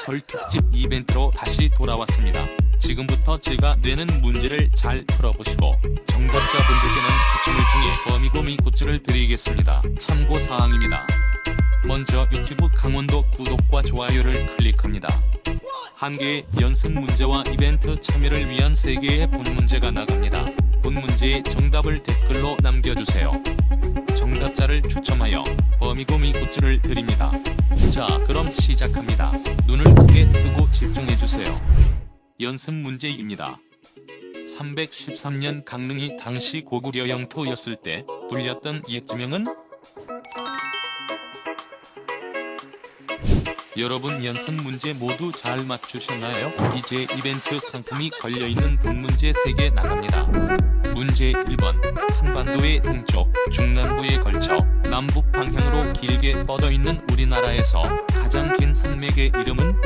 설 특집 이벤트로 다시 돌아왔습니다. 지금부터 제가 내는 문제를 잘 풀어보시고 정답자분들께는 추첨을 통해 버미고미 굿즈를 드리겠습니다. 참고 사항입니다. 먼저 유튜브 강원도 구독과 좋아요를 클릭합니다. 한 개의 연습 문제와 이벤트 참여를 위한 세 개의 본 문제가 나갑니다. 본 문제의 정답을 댓글로 남겨주세요. 정답자를 추첨하여 버미고미 굿즈를 드립니다. 자, 그럼 시작합니다. 눈을 크게 뜨고 집중해주세요. 연습 문제입니다. 313년 강릉이 당시 고구려 영토였을 때 불렸던 옛지명은? 여러분 연습 문제 모두 잘 맞추셨나요? 이제 이벤트 상품이 걸려있는 본 문제 3개 나갑니다. 문제 1번 한반도의 동쪽, 중남부에 걸쳐 남북 방향으로 길게 뻗어있는 우리나라에서 가장 긴 산맥의 이름은?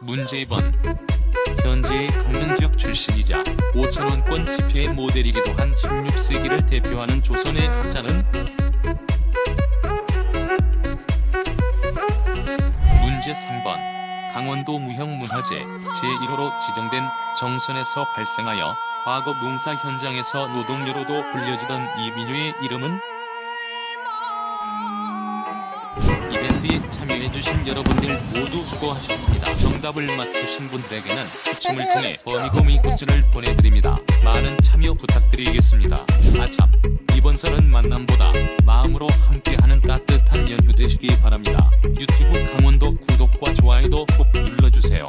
문제 2번 현재의 강릉 지역 출신이자 5천원권 지폐의 모델이기도 한 16세기를 대표하는 조선의 학자는? 문제 3번 강원도 무형문화재 제1호로 지정된 정선에서 발생하여 과거 농사 현장에서 노동료로도 불려지던 이 미녀의 이름은 이벤트에 참여해주신 여러분들 모두 수고하셨습니다. 정답을 맞추신 분들에게는 추첨을 통해 버니고미 굿즈를 보내드립니다. 많은 참여 부탁드리겠습니다. 아참, 이번 설은 만남보다 마음으로 함께하는 따뜻한 연휴 되시기 바랍니다. 유튜브 강원 좋아요도 꼭 눌러주세요.